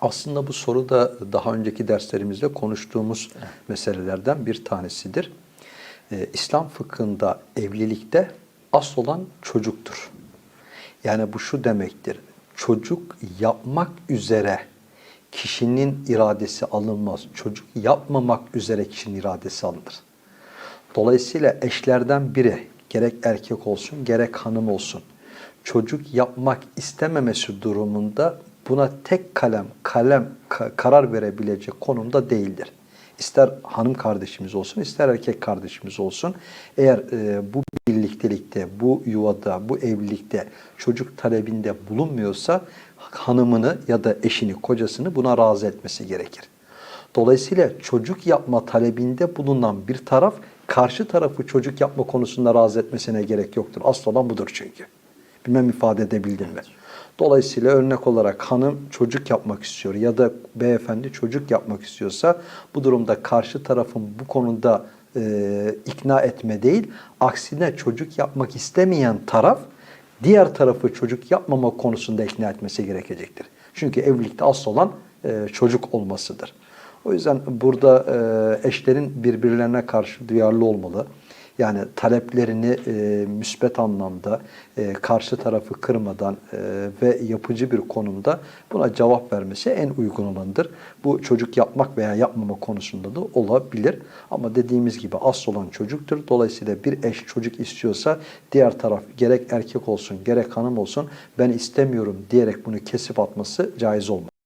Aslında bu soru da daha önceki derslerimizde konuştuğumuz meselelerden bir tanesidir. Ee, İslam fıkhında evlilikte asıl olan çocuktur. Yani bu şu demektir. Çocuk yapmak üzere kişinin iradesi alınmaz. Çocuk yapmamak üzere kişinin iradesi alınır. Dolayısıyla eşlerden biri gerek erkek olsun gerek hanım olsun çocuk yapmak istememesi durumunda buna tek kalem kalem ka- karar verebilecek konumda değildir. İster hanım kardeşimiz olsun ister erkek kardeşimiz olsun eğer e, bu birliktelikte, bu yuvada, bu evlilikte çocuk talebinde bulunmuyorsa hanımını ya da eşini, kocasını buna razı etmesi gerekir. Dolayısıyla çocuk yapma talebinde bulunan bir taraf karşı tarafı çocuk yapma konusunda razı etmesine gerek yoktur. Asıl olan budur çünkü. Bilmem ifade edebildim mi? Dolayısıyla örnek olarak hanım çocuk yapmak istiyor ya da beyefendi çocuk yapmak istiyorsa bu durumda karşı tarafın bu konuda e, ikna etme değil, aksine çocuk yapmak istemeyen taraf diğer tarafı çocuk yapmama konusunda ikna etmesi gerekecektir. Çünkü evlilikte asıl olan e, çocuk olmasıdır. O yüzden burada e, eşlerin birbirlerine karşı duyarlı olmalı. Yani taleplerini e, müsbet anlamda e, karşı tarafı kırmadan e, ve yapıcı bir konumda buna cevap vermesi en uygun olanıdır. Bu çocuk yapmak veya yapmama konusunda da olabilir. Ama dediğimiz gibi asıl olan çocuktur. Dolayısıyla bir eş çocuk istiyorsa diğer taraf gerek erkek olsun gerek hanım olsun ben istemiyorum diyerek bunu kesip atması caiz olmaz.